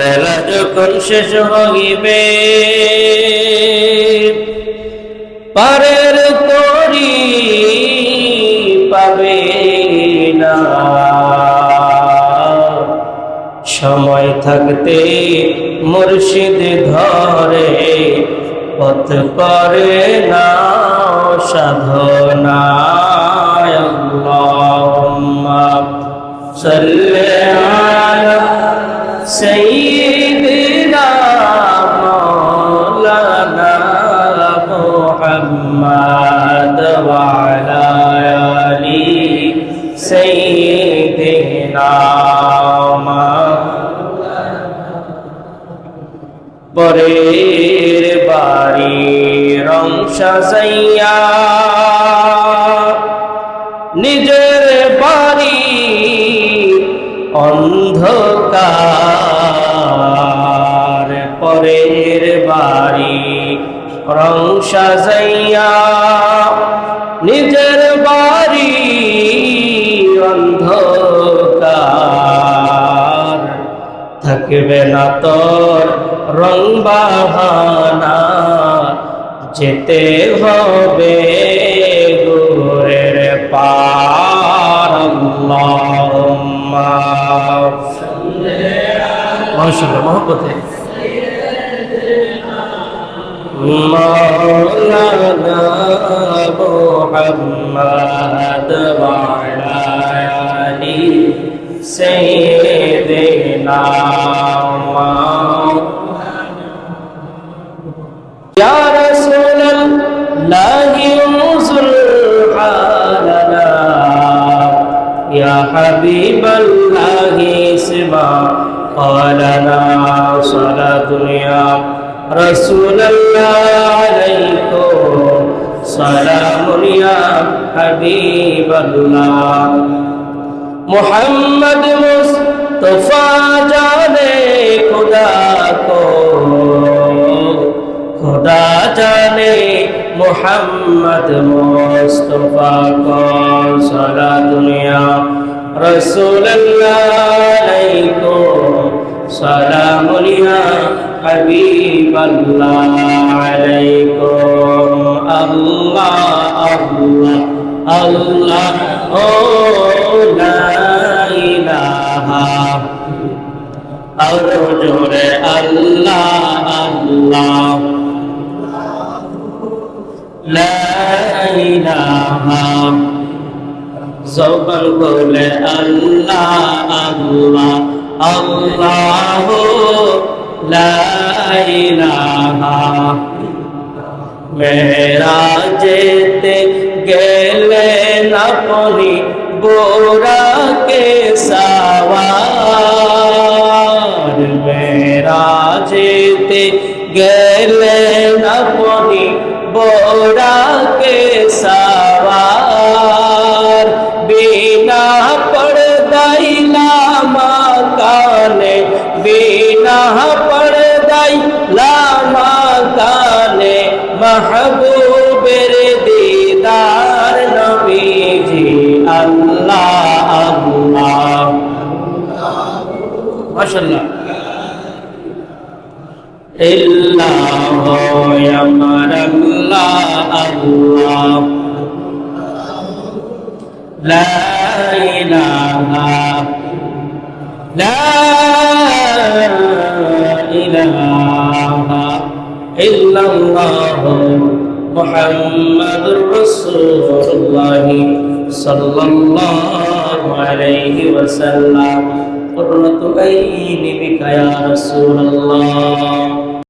বেলা যখন শেষ হইবে, পারের তরি পাবে না। সময় থাকতে মুর্শিদ ধরে, পথ করে না সাধনা। সাইয়্যিদিনা পরের বাড়ি রং সাজাইয়া নিজের বাড়ি অন্ধকার পরের বাড়ি রং সাজাইয়া নিজের থাকবে না তোর রং বাহানা যেতে হবে গুরের পার আল্লাহুম্মা মাশাআল্লাহ মহব্বতে مولانا محمد وعلى آل سيدنا يا رسول الله انظر حالنا يا حبيب الله سما قالنا صلاة يا رسول الله عليكم سلام يا حبيب الله محمد مصطفى তোফা জানে খোদা কো। খোদা জানে মোহাম্মদ মোস্তফা কো। সারা দুনিয়া রসুল্লাহ আলাইকো সালামুন ইয়া হাবিবাল্লাহ আলাইকুম। আল্লাহ আল্লাহ আল্লাহ, ও লা জোরে আল্লাহ আল্লাহ। সবল বলে আল্লাহ আল্লাহ আল্লাহ লাইলাহা মেরা যেতে গেলেন আপনি বোরাকে সাওয়া বোরাকে সাওয়ার। বিনা পর্দাই লামা কানে বিনা পর্দাই লামা কানে মাহবুবের দিদার নবীজি আল্লাহ আল্লাহ। মাশাআল্লাহ। محمد رسول الله صلى الله عليه وسلم قرة عيني بك يا رسول الله